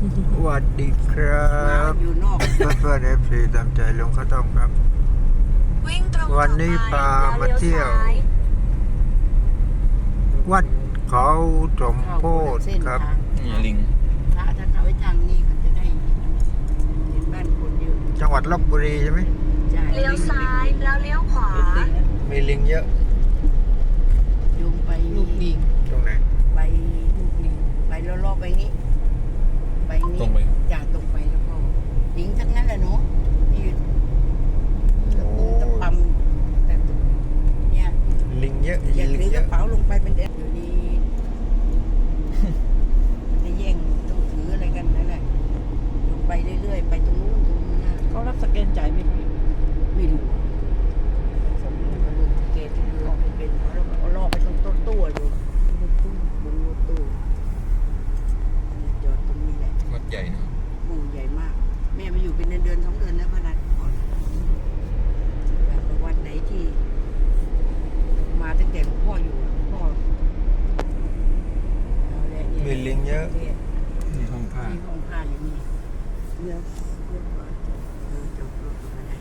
สวัสดีครับอยู่นอกเพื่อนเพื่อนเอฟซีตามใจลงข้าวต้มครับ วิ่งตรงวันนี้พามาเที่ยวแล้ซ้าวัดเขาสมโพธิเส้นครับทางนี่ลิงถ้าถ้าเขาไปทางนี้มันจะได้เห็นบ้านคนเยอะจังหวัดลบบุรีใช่ไหมใช่เลี้ยวซ้ายแล้วเลี้ยวขวา มีลิงเยอะโยงไปลูกลิงตรงไหนไปลูกลิงไปรอบๆไปนี้ ไปนี้ตรงไปจ่าตรงไปแล้วก็ลิงทั้งนั้นแหละเนาะนี่ตะปุ่มตะปั๊มแต่เนี่ยลิงเยอะอย่าลิถืงอเยกระอะเป๋าลงไปเป็นเด็ดเดี๋ยวนี้มันจะแย่งต้องถืออะไรกันนั่นแหละลงไปเรื่อยๆไปตรงนู้นตรงนู้นนะเขารับสแกนจ่ายไหมพี่ไม่รู้สมมติว่าลูกเกตที่ออกไปเป็นแล้วเอาล่อไปตรงต้นตู้อะดูรถตู้บนรถตู้จอดตรงนี้แหละ วัดใหญ่นะ หมู่ใหญ่มาก แม่มาอยู่เป็นเดือนเดือนๆสองเดือนนะพนันก่อนแบบว่าวันไหนที่ มาตั้งแต่หลวงพ่ออยู่หลวงพ่อเอาละนี่ มีลิงเยอะนี่นี่ห้องผ้าห้องผ้าอยู่นี่เลือกเลือกก่อนเออจบรถมาได้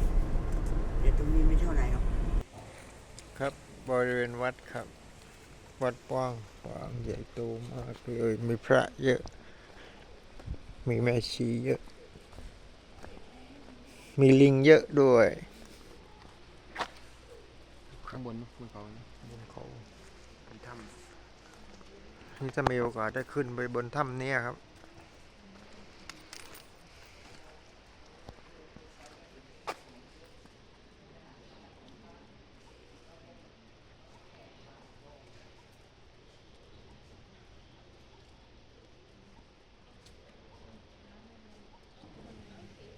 เดี๋ยวตรงนี้ไม่เท่าไหร่หรอกครับบริเวณวัดครับ วัดกว้างขวางใหญ่โตมากเลยมีพระเยอะ มีแม่ชีเยอะ มีลิงเยอะด้วย ข้างบนบนเขานะบนเขามีถ้ นี่จะมีโอกาสได้ขึ้นไปบนถ้ำเนี้ครับ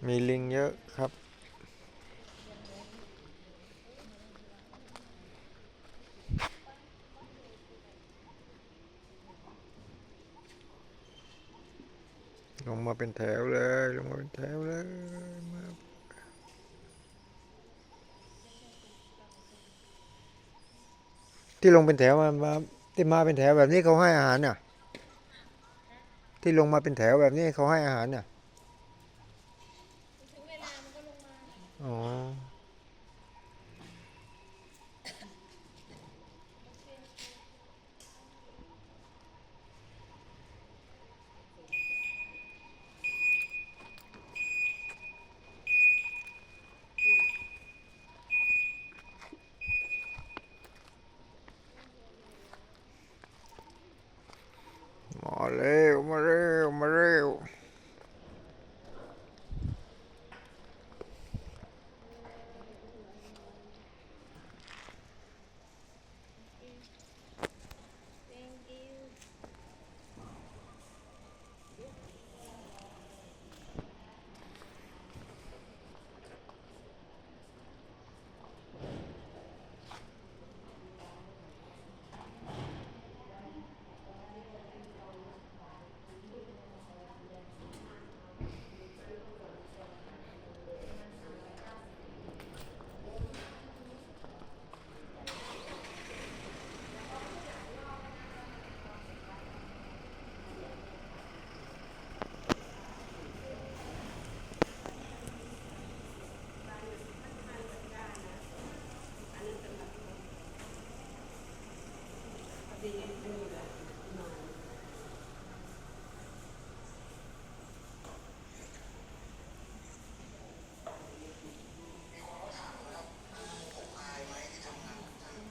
มีลิงเยอะครับ มาเป็นแถวเลยลงมาเป็นแถวเลยมาที่ลงเป็นแถวมามาที่มาเป็นแถวแบบนี้เขาให้อาหารน่ะ ที่ลงมาเป็นแถวแบบนี้เขาให้อาหารน่ะอ๋อ แล้วมาเร็ว มาเร็ว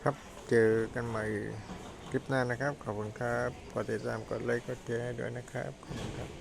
ครับ เจอกันใหม่คลิปหน้านะครับ ขอบคุณครับ พอติดตามกดไลค์กดแชร์ด้วยนะครับ ขอบคุณครับ